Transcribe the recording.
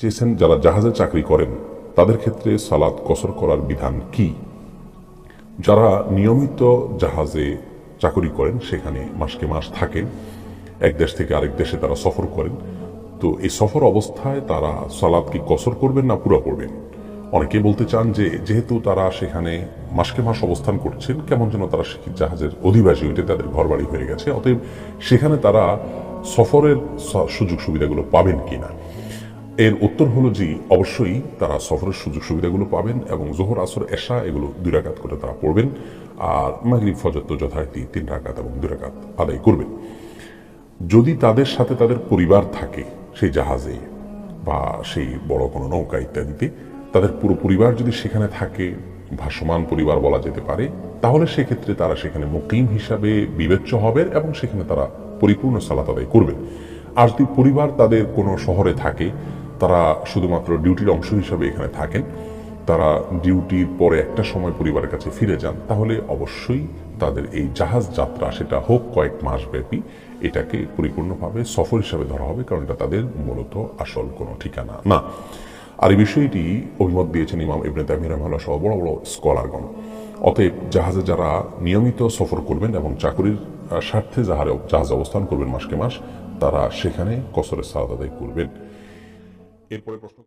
চেয়েছেন যারা জাহাজে চাকরি করেন, তাদের ক্ষেত্রে সালাদ কসর করার বিধান কি? যারা নিয়মিত জাহাজে চাকরি করেন, সেখানে মাসকে মাস থাকেন এক দেশ থেকে আরেক দেশে তারা সফর করেন। তো এই সফর অবস্থায় তারা সালাদ কি কসর করবেন না পুরো করবেন? অনেকে বলতে চান যে, যেহেতু তারা সেখানে মাসকে মাস অবস্থান করছেন, কেমন যেন তারা জাহাজের অধিবাসী ওইটা তাদের ঘর বাড়ি হয়ে গেছে। অতএব সেখানে তারা সফরের সুযোগ সুবিধাগুলো পাবেন কিনা? এর উত্তর হলো যে, অবশ্যই তারা সফরের সুযোগ সুবিধাগুলো পাবেন এবং জোহর, আসর, এশা এগুলো দুই রাকাত করে তারা পড়বেন আর মাগরিব, ফজর তো যথারীতি তিন রাকাত এবং দুই রাকাত আদায় করবেন। যদি তাদের সাথে তাদের পরিবার থাকে সেই জাহাজে বা সেই বড় কোনো নৌকা ইত্যাদিতে, তাদের পুরো পরিবার যদি সেখানে থাকে, ভাসমান পরিবার বলা যেতে পারে, তাহলে সেক্ষেত্রে তারা সেখানে মুকিম হিসাবে বিবেচ্য হবেন এবং সেখানে তারা পরিপূর্ণ সালাত আদায় করবেন। আর যদি পরিবার তাদের কোনো শহরে থাকে তারা শুধুমাত্র ডিউটির অংশ হিসাবে এখানে থাকেন। তারা ডিউটির পরে একটা সময় পরিবারের কাছে ফিরে যান। তাহলে অবশ্যই তাদের এই জাহাজ যাত্রা সেটা হোক কয়েক মাস ব্যাপী এটাকে পরিপূর্ণভাবে সফর হিসাবে ধরা হবে, কারণ এটা তাদের মূলত আসল কোনো ঠিকানা না। আর এই বিষয়টি অভিমত দিয়েছেন ইমাম ইবনে তামির রহমাল্লাহ সহ বড় বড় স্কলারগণ। অতএব জাহাজে যারা নিয়মিত সফর করবেন এবং চাকরির স্বার্থে যাহারে জাহাজ অবস্থান করবেন মাসকে মাস, তারা সেখানে কসরের সালাদ আদায় করবেন। e poi il prossimo